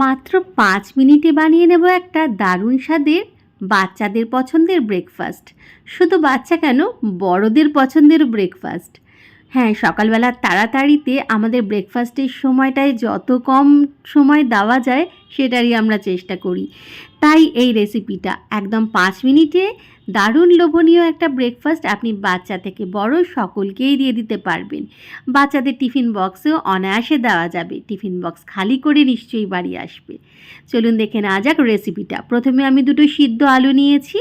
মাত্র পাঁচ মিনিটে বানিয়ে নেব একটা দারুণ স্বাদের বাচ্চাদের পছন্দের ব্রেকফাস্ট শুধু বাচ্চা কেন, বড়দের পছন্দের ব্রেকফাস্ট হ্যাঁ সকালবেলা তাড়াতাড়িতে আমাদের ব্রেকফাস্টের সময়টায় যত কম সময় দেওয়া যায়, সেটারই আমরা চেষ্টা করি। তাই এই রেসিপিটা একদম পাঁচ মিনিটে দারুণ লোভনীয় একটা ব্রেকফাস্ট আপনি বাচ্চা থেকে বড় সকলকেই দিয়ে দিতে পারবেন। বাচ্চাদের টিফিন বক্সেও অনায়াসে দেওয়া যাবে। টিফিন বক্স খালি করে নিশ্চয়ই বাড়ি আসবে। চলুন দেখে নেওয়া যাক রেসিপিটা প্রথমে আমি দুটো সিদ্ধ আলু নিয়েছি।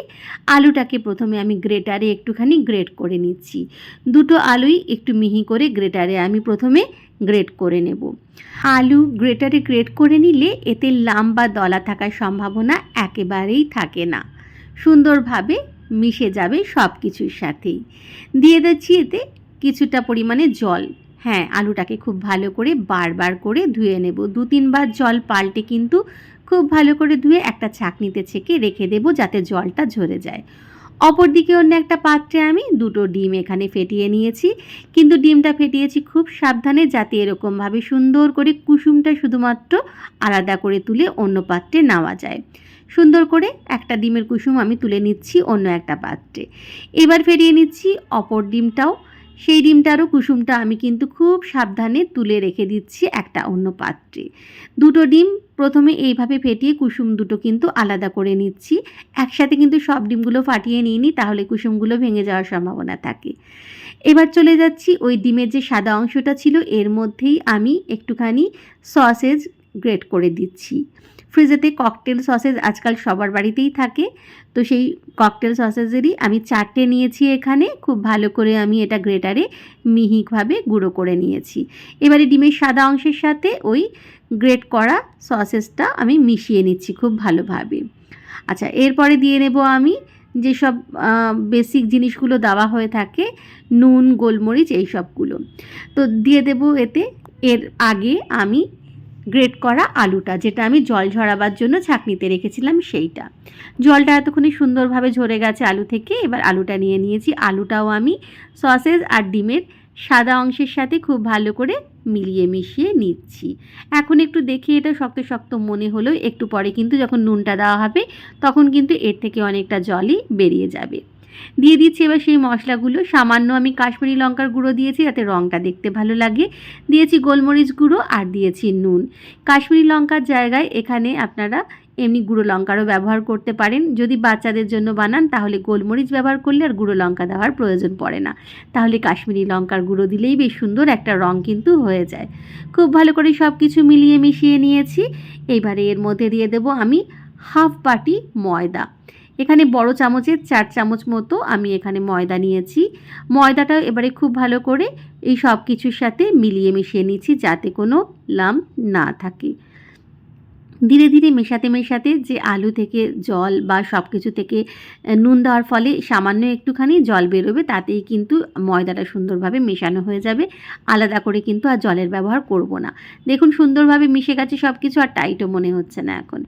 আলুটাকে প্রথমে আমি গ্রেটারে একটুখানি গ্রেট করে নিচ্ছি। দুটো আলুই একটু মিহি করে গ্রেটারে আমি প্রথমে গ্রেট করে নেব। আলু গ্রেটারে গ্রেট করে নিলে এতে লাম বা দলা থাকার সম্ভাবনা একেবারেই থাকে না। সুন্দরভাবে মিশে যাবে সব কিছুর সাথেই। দিয়ে দিচ্ছি এতে কিছুটা পরিমাণে জল। হ্যাঁ আলুটাকে খুব ভালো করে বারবার করে ধুয়ে নেব। দু তিনবার জল পাল্টে কিন্তু খুব ভালো করে ধুয়ে একটা ছাঁকনিতে ছেঁকে রেখে দেব যাতে জলটা ঝরে যায়। অপরদিকে অন্য একটা পাত্রে আমি দুটো ডিম এখানে ফেটিয়ে নিয়েছি। কিন্তু ডিমটা ফেটিয়েছি খুব সাবধানে যাতে এরকমভাবে সুন্দর করে কুসুমটা শুধুমাত্র আলাদা করে তুলে অন্য পাত্রে নেওয়া যায়। সুন্দর করে একটা ডিমের কুসুম আমি তুলে নিচ্ছি অন্য একটা পাত্রে। এবার ফেরিয়ে নিচ্ছি অপর ডিমটাও। সেই ডিমটারও কুসুমটা আমি কিন্তু খুব সাবধানে তুলে রেখে দিচ্ছি একটা অন্য পাত্রে। দুটো ডিম প্রথমে এইভাবে ফেটিয়ে কুসুম দুটো কিন্তু আলাদা করে নিচ্ছি। একসাথে কিন্তু সব ডিমগুলো ফাটিয়ে নিইনি, তাহলে কুসুমগুলো ভেঙে যাওয়ার সম্ভাবনা থাকে। এবার চলে যাচ্ছি ওই ডিমের যে সাদা অংশটা ছিল, এর মধ্যেই আমি একটুখানি সসেজ গ্রেট করে দিচ্ছি। ফ্রিজেতে ককটেল সসেজ আজকাল সবার বাড়িতেই থাকে। তো সেই ককটেল সসেজেরই আমি চারটে নিয়েছি এখানে। খুব ভালো করে আমি এটা গ্রেটারে মিহিভাবে গুঁড়ো করে নিয়েছি। এবারে ডিমের সাদা অংশের সাথে ওই গ্রেট করা সসেসটা আমি মিশিয়ে নিচ্ছি খুব ভালোভাবে। আচ্ছা এরপরে দিয়ে নেব আমি যেসব বেসিক জিনিসগুলো দেওয়া হয়ে থাকে, নুন, গোলমরিচ এই সবগুলো তো দিয়ে দেব এতে। এর আগে আমি গ্রেট করা আলুটা, যেটা আমি জল ঝরাবার জন্য ছাঁকনিতে রেখেছিলাম সেইটা। জলটা এতক্ষণে সুন্দরভাবে ঝরে গেছে আলু থেকে, এবার আলুটা নিয়ে নিয়েছি। আলুটাও আমি সসেজ আর ডিমের সাদা অংশের সাথে খুব ভালো করে মিলিয়ে মিশিয়ে নিচ্ছি। এখন একটু দেখে এটা শক্ত শক্ত মনে হলেও একটু পরে কিন্তু যখন নুনটা দেওয়া হবে, তখন কিন্তু এর থেকে অনেকটা জলই বেরিয়ে যাবে। দিয়ে দিচ্ছি এবার সেই মশলাগুলো। সামান্য আমি কাশ্মীরি লঙ্কার গুঁড়ো দিয়েছি, যাতে রঙটা দেখতে ভালো লাগে। দিয়েছি গোলমরিচ গুঁড়ো আর দিয়েছি নুন। কাশ্মীরি লঙ্কার জায়গায় এখানে আপনারা এমনি গুঁড়ো লঙ্কারও ব্যবহার করতে পারেন। যদি বাচ্চাদের জন্য বানান, তাহলে গোলমরিচ ব্যবহার করলে আর গুঁড়ো লঙ্কা দেওয়ার প্রয়োজন পড়ে না। তাহলে কাশ্মীরি লঙ্কার গুঁড়ো দিলেই বেশ সুন্দর একটা রং কিন্তু হয়ে যায়। খুব ভালো করে সব কিছু মিলিয়ে মিশিয়ে নিয়েছি। এইবারে এর মধ্যে দিয়ে দেব আমি হাফ বাটি ময়দা। এখানে বড় চামচের চার চামচ মতো আমি এখানে ময়দা নিয়েছি। ময়দাটাও এবারে খুব ভালো করে এই সব কিছুর সাথে মিলিয়ে মিশিয়ে নিচ্ছি যাতে কোনো লাম না থাকে। ধীরে ধীরে মেশাতে মেশাতে যে আলু থেকে জল বা সব কিছু থেকে নুন দেওয়ার ফলে সামান্য একটুখানি জল বেরোবে, তাতেই কিন্তু ময়দাটা সুন্দরভাবে মেশানো হয়ে যাবে। আলাদা করে কিন্তু আর জলের ব্যবহার করব না। দেখুন, সুন্দরভাবে মিশে গেছে সব কিছু আর টাইটও মনে হচ্ছে না এখন।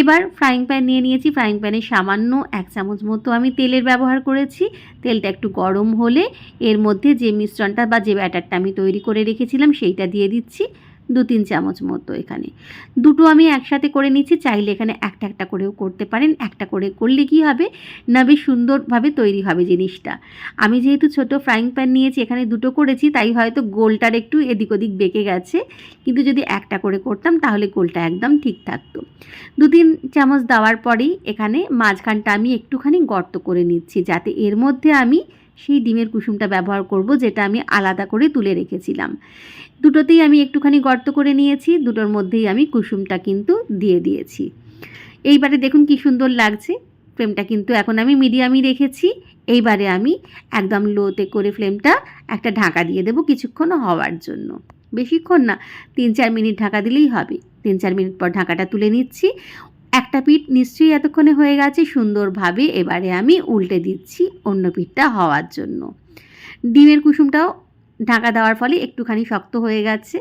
এবার ফ্রাইং প্যান নিয়ে নিয়েছি। ফ্রাইং প্যানে সামান্য এক চামচ মতো আমি তেলের ব্যবহার করেছি। তেলটা একটু গরম হলে এর মধ্যে যে মিশ্রণটা বা যে ব্যাটারটা আমি তৈরি করে রেখেছিলাম, সেইটা দিয়ে দিচ্ছি। দু তিন চামচ মতো এখানে। দুটো আমি একসাথে করে নিচ্ছি, চাইলে এখানে একটা একটা করেও করতে পারেন, একটা করে করলে কি হবে? না বেশ সুন্দরভাবে তৈরি হবে জিনিসটা। আমি যেহেতু ছোট ফ্রাইং প্যান নিয়েছি, এখানে দুটো করেছি, তাই হয়তো গোলটার একটু এদিক ওদিক বেঁকে গেছে। কিন্তু যদি একটা করে করতাম, তাহলে গোলটা একদম ঠিক থাকতো। দু তিন চামচ দেওয়ার পরেই এখানে মাঝখানটা আমি একটুখানি গর্ত করে নিচ্ছি, যাতে এর মধ্যে আমি সেই ডিমের কুসুমটা ব্যবহার করব, যেটা আমি আলাদা করে তুলে রেখেছিলাম। দুটোতেই আমি একটুখানি গর্ত করে নিয়েছি, দুটোর মধ্যেই আমি কুসুমটা কিন্তু দিয়ে দিয়েছি। এইবারে দেখুন কি সুন্দর লাগছে, ফ্লেমটা কিন্তু এখন আমি মিডিয়ামই রেখেছি। এইবারে আমি একদম লোতে করে ফ্লেমটা একটা ঢাকা দিয়ে দেবো কিছুক্ষণ হওয়ার জন্য। বেশিক্ষণ না, তিন চার মিনিট ঢাকা দিলেই হবে। তিন চার মিনিট পর ঢাকাটা তুলে নিচ্ছি। একটা পিঠ নিশ্চয়ই এতক্ষণে হয়ে গেছে, সুন্দরভাবে এবারে আমি উল্টে দিচ্ছি অন্য পিঠটা হওয়ার জন্য। ডিমের কুসুমটাও ঢাকা দেওয়ার ফলে একটুখানি শক্ত হয়ে গেছে।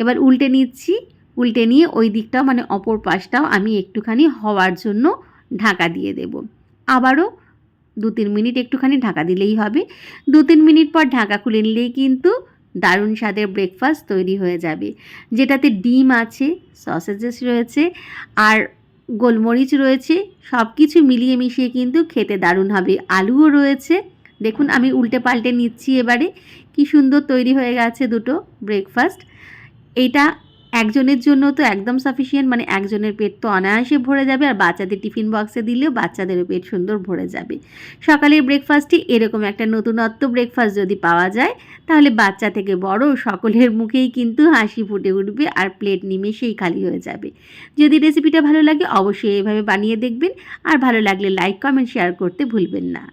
এবার উল্টে নিচ্ছি, উল্টে নিয়ে ওই দিকটাও মানে অপর পাশটাও আমি একটুখানি হওয়ার জন্য ঢাকা দিয়ে দেব। আবারও দু তিন মিনিট একটুখানি ঢাকা দিলেই হবে। দু তিন মিনিট পর ঢাকা খুলে নিলেই কিন্তু দারুণ স্বাদের ব্রেকফাস্ট তৈরি হয়ে যাবে। যেটাতে ডিম আছে সসেজেস রয়েছে, আর গোলমরিচ রয়েছে সব কিছু মিলিয়ে মিশিয়ে কিন্তু খেতে দারুণ হবে। আলুও রয়েছে। দেখুন, আমি উল্টে পাল্টে নিচ্ছি এবারে। কি সুন্দর তৈরি হয়ে গেছে দুটো ব্রেকফাস্ট এইটা একজনের জন্য তো একদম সাফিসিয়েন্ট মানে একজনের পেট তো অনায়াসে ভরে যাবে আর বাচ্চাদের টিফিন বক্সে দিলেও বাচ্চাদেরও পেট সুন্দর ভরে যাবে। সকালের ব্রেকফাস্টে এরকম একটা নতুনত্ব ব্রেকফাস্ট যদি পাওয়া যায়, তাহলে বাচ্চা থেকে বড় সকলের মুখেই কিন্তু হাসি ফুটে উঠবে আর প্লেট নিমেষেই খালি হয়ে যাবে। যদি রেসিপিটা ভালো লাগে, অবশ্যই এভাবে বানিয়ে দেখবেন আর ভালো লাগলে লাইক কমেন্ট শেয়ার করতে ভুলবেন না।